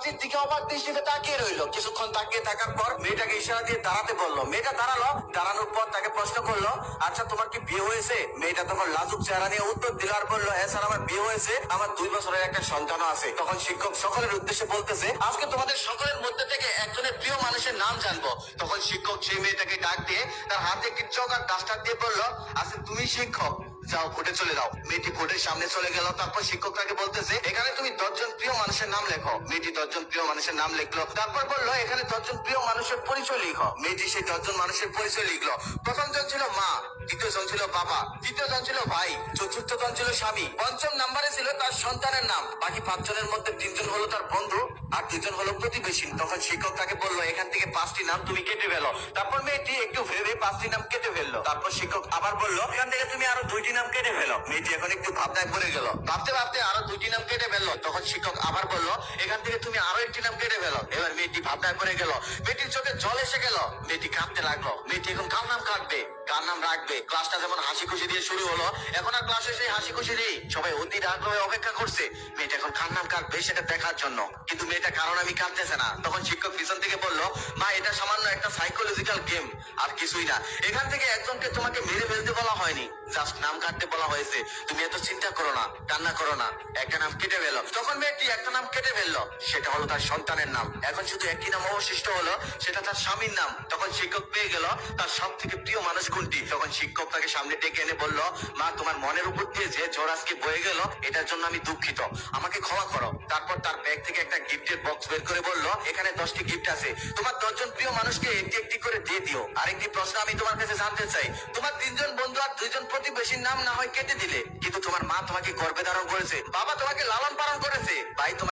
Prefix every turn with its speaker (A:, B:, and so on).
A: ছাত্রীর দিকে অবাক দৃষ্টিতে তাকিয়ে রইল। কিছুক্ষণ তাকিয়ে থাকার পর মেয়েটাকে ইশারা দিয়ে দাঁড়াতে বলল। মেয়েটা দাঁড়াল, দাঁড়ানোর পর তাকে প্রশ্ন করল আচ্ছা তোমার কি বিয়ে হয়েছে? মেয়েটা তখন লাজুক চেহারা নিয়ে উত্তর দিল আর বলল হ্যাঁ স্যার, আমার বিয়ে হয়েছে। আমার দুই বছরের একটা সন্তানও আছে। তখন শিক্ষক সকলের উদ্দেশ্যে বলতেছে, আজকে তোমাদের সকলের মধ্যে থেকে একজনের প্রিয় মানুষের নাম জানব। তখন শিক্ষক সেই মেয়েটাকে ডাক দিয়ে তার হাতে একটি চক আর ডাস্টার দিয়ে বলল আচ্ছা তুমি শিক্ষক। যাও, কোর্টে চলে যাও। মেয়েটি কোর্টের সামনে চলে গেল, তারপর শিক্ষক তাকে বলতেছে, এখানে তুমি দশজন প্রিয় মানুষের নাম লেখো। মেয়েটি দশজন প্রিয় মানুষের নাম লিখলো, তারপর বলল, এখানে দশজন প্রিয় মানুষের পরিচয় লিখো। মেয়েটি সেই দশজন মানুষের পরিচয় লিখলো। প্রথম জন ছিল মা দ্বিতীয় জন ছিল বাবা, তৃতীয় জন ছিল ভাই, চতুর্থ জন ছিল স্বামী। পঞ্চম নাম্বারে ছিল তার সন্তানের নাম। বাকি পাঁচজনের মধ্যে তিনজন হলো তার বন্ধু আর দুজন হলো প্রতিবেশী। তখন শিক্ষক তাকে বলল, এখান থেকে পাঁচটি নাম তুমি কেটে ফেলো। তারপর মেয়েটি একটু ভেবে পাঁচটি নাম কেটে ফেলল। তারপর শিক্ষক আবার বলল, এখান থেকে তুমি আরও দুইটি নাম কেটে ফেলো। মেয়েটি এখন একটু ভাবনায় পড়ে গেল। ভাবতে ভাবতে আরও দুইটি নাম কেটে ফেলল। তখন শিক্ষক আবার বলল, এখান থেকে তুমি আরও একটি নাম কেটে ফেলো। এবার মেয়েটি ভাবনায় পড়ে গেল। মেয়েটির চোখে জল এসে গেল। মেয়েটি কাঁদতে লাগল। মেয়েটি এখন কার নাম কাটবে? কার নাম রাখবে ক্লাসটা যেমন হাসি খুশি দিয়ে শুরু হলো, এখন আর ক্লাসে সেই হাসি খুশি নেই। সবাই অধীর আগ্রহে অপেক্ষা করছে। মেয়েটা এখন কার নাম কাটবে সেটা দেখার জন্য। কিন্তু মেয়েটা কারণ আমি কাঁদতেছে না। তখন শিক্ষক পিছন থেকে বলল, মা, এটা সামান্য একটা সাইকোলজিক্যাল গেম আর কিছুই না। এখান থেকে একজনকে তোমাকে মেরে ফেলতে বলা হয়নি। জাস্ট নাম কাটতে বলা হয়েছে। তুমি এত চিন্তা করো না, কান্না করো না। একটা নাম কেটে ফেলো। তখন মেয়েটি একটা নাম কেটে ফেলল। সেটা হলো তার সন্তানের নাম। এখন শুধু একটি নাম অবশিষ্ট হলো, সেটা তার স্বামীর নাম। তখন শিক্ষক পেয়ে গেল তার সব থেকে প্রিয় মানুষ কোনটি? তখন শিক্ষক তাকে সামনে ডেকে এনে বলল, মা, তোমার মনের উপর দিয়ে যে জ্বর আজকে বয়ে গেল, এটার জন্য আমি দুঃখিত। আমাকে ক্ষমা করো। তারপর তার ব্যাগ থেকে একটা গিফটের বক্স বের করে বলল, এখানে দশটি গিফট আছে। তোমার দশজন প্রিয় মানুষকে একটি একটি করে দিয়ে দিও। আরেকটি প্রশ্ন আমি তোমার কাছে জানতে চাই। তোমার তিনজন বন্ধু আর দুইজন প্রতিবেশীর নাম না হয় কেটে দিলে, কিন্তু তোমার মা তোমাকে গর্বে ধারণ করেছে। বাবা তোমাকে লালন পালন করেছে। ভাই